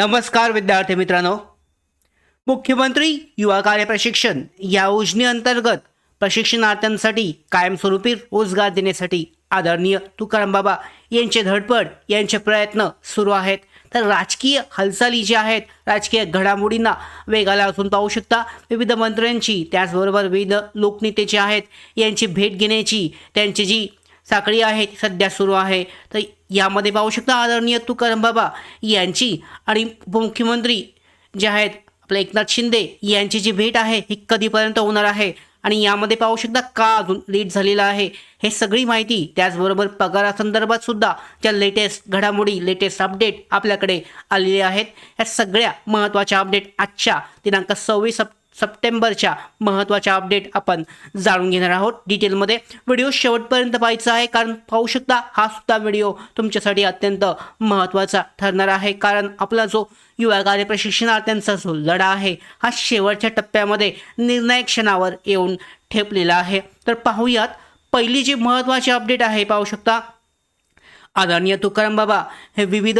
नमस्कार विद्यार्थी मित्रांनो. मुख्यमंत्री युवा कार्य प्रशिक्षण या योजनेअंतर्गत प्रशिक्षणार्थ्यांसाठी कायमस्वरूपी रोजगार देण्यासाठी आदरणीय तुकारामबाबा यांचे धडपड यांचे प्रयत्न सुरू आहेत. तर राजकीय हालचाली ज्या आहेत राजकीय घडामोडींना वेगाला असून पाहू शकता. विविध मंत्र्यांची त्याचबरोबर विविध लोकनेते जे आहेत. यांची भेट घेण्याची त्यांची जी साखळी आहे ती सध्या सुरू आहे. तर यामध्ये पाहू शकता आदरणीय तुकाराम बाबा यांची आणि उपमुख्यमंत्री जे आहेत आपले एकनाथ शिंदे यांची जी भेट आहे ही कधीपर्यंत होणार आहे? आणि यामध्ये पाहू शकता का अजून लेट झालेला आहे? हे सगळी माहिती त्याचबरोबर पगारासंदर्भात सुद्धा ज्या लेटेस्ट घडामोडी लेटेस्ट अपडेट आपल्याकडे आलेले आहेत या सगळ्या महत्त्वाच्या अपडेट आजच्या दिनांक सव्वीस सप सप्टेंबरच्या महत्त्वाच्या अपडेट आपण जाणून घेणार आहोत. डिटेलमध्ये व्हिडिओ शेवटपर्यंत पाहायचा आहे. कारण पाहू शकता हा सुद्धा व्हिडिओ तुमच्यासाठी अत्यंत महत्त्वाचा ठरणार आहे. कारण आपला जो युवा कार्य प्रशिक्षणार्थ्यांचा जो लढा आहे हा शेवटच्या टप्प्यामध्ये निर्णायक क्षणावर येऊन ठेपलेला आहे. तर पाहूयात पहिली जी महत्त्वाची अपडेट आहे पाहू शकता. आदरणीय तुकाराम बाबा हे विविध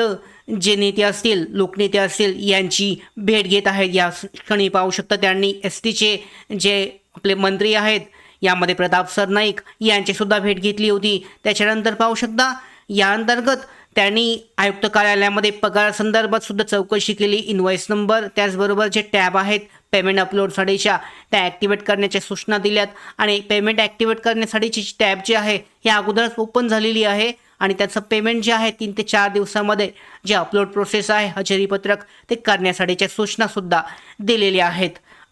जे नेते असतील लोकनेते असतील यांची भेट घेत आहेत. या क्षणी पाहू शकता त्यांनी एस टीचे जे आपले मंत्री आहेत यामध्ये प्रताप सरनाईक यांचीसुद्धा भेट घेतली होती. त्याच्यानंतर पाहू शकता या अंतर्गत त्यांनी आयुक्त कार्यालयामध्ये पगारासंदर्भात सुद्धा चौकशी केली. इन्व्हॉइस नंबर त्याचबरोबर जे टॅब आहेत पेमेंट अपलोडसाठीच्या त्या ॲक्टिवेट करण्याच्या सूचना दिल्यात. आणि पेमेंट ॲक्टिवेट करण्यासाठीची टॅब जी आहे ही अगोदरच ओपन झालेली आहे. आणि त्याचं पेमेंट जे आहे तीन ते चार दिवसामध्ये जे अपलोड प्रोसेस आहे हजेरीपत्रक ते करण्यासाठीच्या सूचनासुद्धा दिलेल्या आहेत.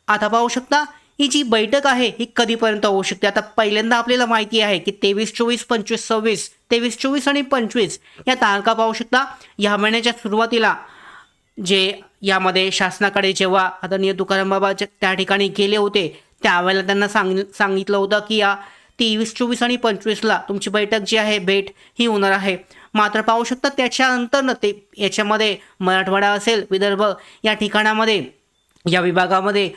आता पाहू शकता ही जी बैठक आहे ही कधीपर्यंत होऊ शकते? आता पहिल्यांदा आपल्याला माहिती आहे की तेवीस चोवीस पंचवीस सव्वीस तेवीस चोवीस आणि पंचवीस या तारखा पाहू शकता. या महिन्याच्या सुरुवातीला जे यामध्ये शासनाकडे जेव्हा आदरणीय तुकाराम बाबा त्या ठिकाणी गेले होते त्यावेळेला त्यांना सांग सांगितलं होतं की या तेवीस चोवीस आणि पंचवीसला तुमची बैठक जी आहे भेट ही होणार आहे. मात्र पाहू शकता त्याच्यानंतर न ते याच्यामध्ये मराठवाडा असेल विदर्भ या ठिकाणामध्ये या विभागामध्ये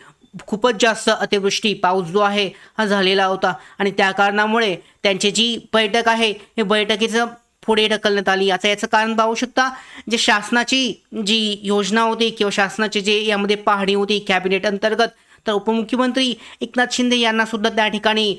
खूपच जास्त अतिवृष्टी पाऊस जो आहे हा झालेला होता. आणि त्या कारणामुळे त्यांची जी बैठक आहे हे बैठकीचं पुढे ढकलण्यात आली. याचं याचं कारण पाहू शकता जे शासनाची जी योजना होती किंवा शासनाची जे यामध्ये पाहणी होती कॅबिनेट अंतर्गत तर उपमुख्यमंत्री एकनाथ शिंदे यांना सुद्धा त्या ठिकाणी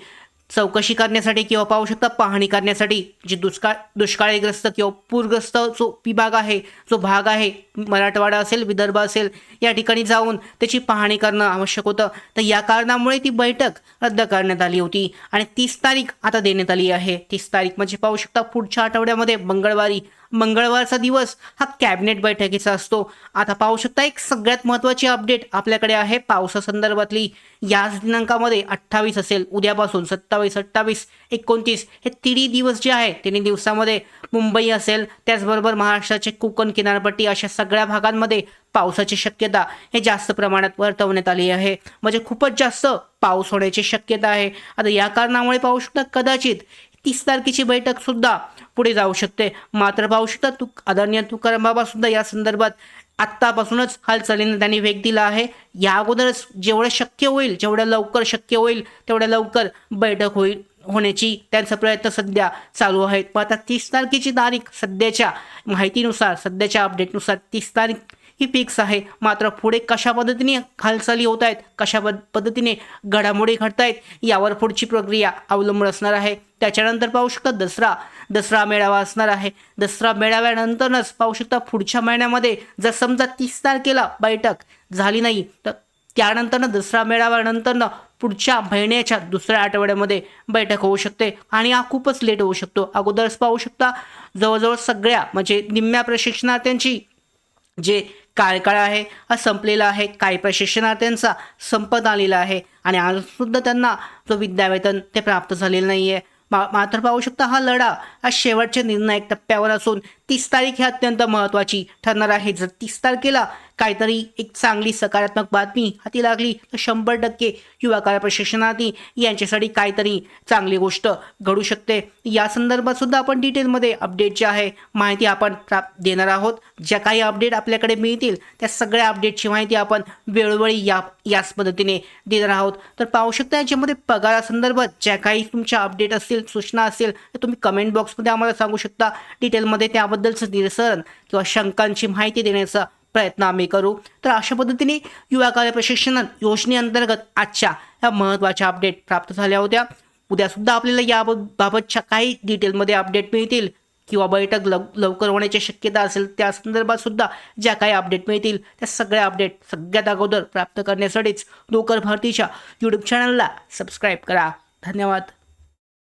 चौकशी करण्यासाठी किंवा पाहू शकता पाहणी करण्यासाठी जी दुष्काळ दुष्काळीग्रस्त किंवा पूरग्रस्त जो विभाग आहे जो भाग आहे मराठवाडा असेल विदर्भ असेल या ठिकाणी जाऊन त्याची पाहणी करणं आवश्यक होतं. तर या कारणामुळे ती बैठक रद्द करण्यात आली होती आणि तीस तारीख आता देण्यात आली आहे. तीस तारीख म्हणजे पाहू शकता पुढच्या आठवड्यामध्ये मंगळवारी मंगळवारचा दिवस हा कॅबिनेट बैठकीचा असतो. आता पाहू शकता एक सगळ्यात महत्त्वाची अपडेट आपल्याकडे आहे पावसासंदर्भातली याच दिनांकामध्ये अठ्ठावीस असेल उद्यापासून सत्तावीस अठ्ठावीस एकोणतीस हे तिन्ही दिवस जे आहे तिन्ही दिवसामध्ये मुंबई असेल त्याचबरोबर महाराष्ट्राचे कोकण किनारपट्टी अशा सगळ्या भागांमध्ये पावसाची शक्यता हे जास्त प्रमाणात वर्तवण्यात आली आहे. म्हणजे खूपच जास्त पाऊस होण्याची शक्यता आहे. आता या कारणामुळे पाहू शकता कदाचित तीस तारखेची बैठक सुद्धा पुढे जाऊ शकते. मात्र पाहू शकता तू आदरणीय तुकाराम बाबा सुद्धा या संदर्भात आत्तापासूनच हालचालींना त्यांनी वेग दिला आहे. या अगोदरच जेवढं शक्य होईल जेवढ्या लवकर शक्य होईल तेवढ्या लवकर बैठक होईल होण्याची त्यांचा प्रयत्न सध्या चालू आहेत. पण आता तीस तारखेची तारीख सध्याच्या माहितीनुसार सध्याच्या अपडेटनुसार तीस तारीख ही फिक्स आहे. मात्र पुढे कशा पद्धतीने हालचाली होत आहेत कशा पद पद्धतीने घडामोडी घडत आहेत यावर पुढची प्रक्रिया अवलंबून असणार आहे. त्याच्यानंतर पाहू शकता दसरा. दसरा मेळावा असणार आहे. दसरा मेळाव्यानंतरच पाहू शकता पुढच्या महिन्यामध्ये जर समजा तीस तारखेला बैठक झाली नाही तर त्यानंतरनं दसरा मेळाव्यानंतरनं पुढच्या महिन्याच्या दुसऱ्या आठवड्यामध्ये बैठक होऊ शकते आणि हा खूपच लेट होऊ शकतो. अगोदरच पाहू शकता जवळजवळ सगळ्या म्हणजे निम्म्या प्रशिक्षणार्थ्यांची जे कार्यकाळ आहे हा संपलेला आहे. काही प्रशिक्षणार्थ्यांचा संपत आलेला आहे आणि आजसुद्धा त्यांना जो विद्यावेतन ते प्राप्त झालेलं नाही आहे मा मात्र पाहू शकता हा लढा हा शेवटच्या निर्णायक टप्प्यावर असून तीस तारीख ही अत्यंत महत्त्वाची ठरणार आहे. जर तीस तारखेला काहीतरी एक चांगली सकारात्मक बातमी हाती लागली तर शंभर टक्के युवा कार्य प्रशिक्षणार्थी यांच्यासाठी काहीतरी चांगली गोष्ट घडू शकते. या संदर्भात सुद्धा आपण डिटेलमध्ये अपडेट जे आहे माहिती आपण प्राप्त देणार आहोत. ज्या काही अपडेट आपल्याकडे मिळतील त्या सगळ्या अपडेटची माहिती आपण वेळोवेळी या याच पद्धतीने देणार आहोत. तर पाहू शकता याच्यामध्ये पगारासंदर्भात ज्या काही तुमच्या अपडेट असतील सूचना असतील तर तुम्ही कमेंट बॉक्समध्ये आम्हाला सांगू शकता. डिटेलमध्ये त्याबद्दलचं निरसन किंवा शंकांची माहिती देण्याचा प्रयत्न आम्ही करू. तर अशा पद्धतीने युवा कार्य प्रशिक्षण योजनेअंतर्गत आजच्या या महत्त्वाच्या अपडेट प्राप्त झाल्या होत्या. उद्यासुद्धा आपल्याला या बाबतच्या काही डिटेलमध्ये अपडेट मिळतील किंवा बैठक लव लवकर होण्याची शक्यता असेल त्या संदर्भात सुद्धा ज्या काही अपडेट मिळतील त्या सगळ्या अपडेट सगळ्यात अगोदर प्राप्त करण्यासाठीच नोकर भारतीच्या यूट्यूब चॅनलला सबस्क्राईब करा. धन्यवाद.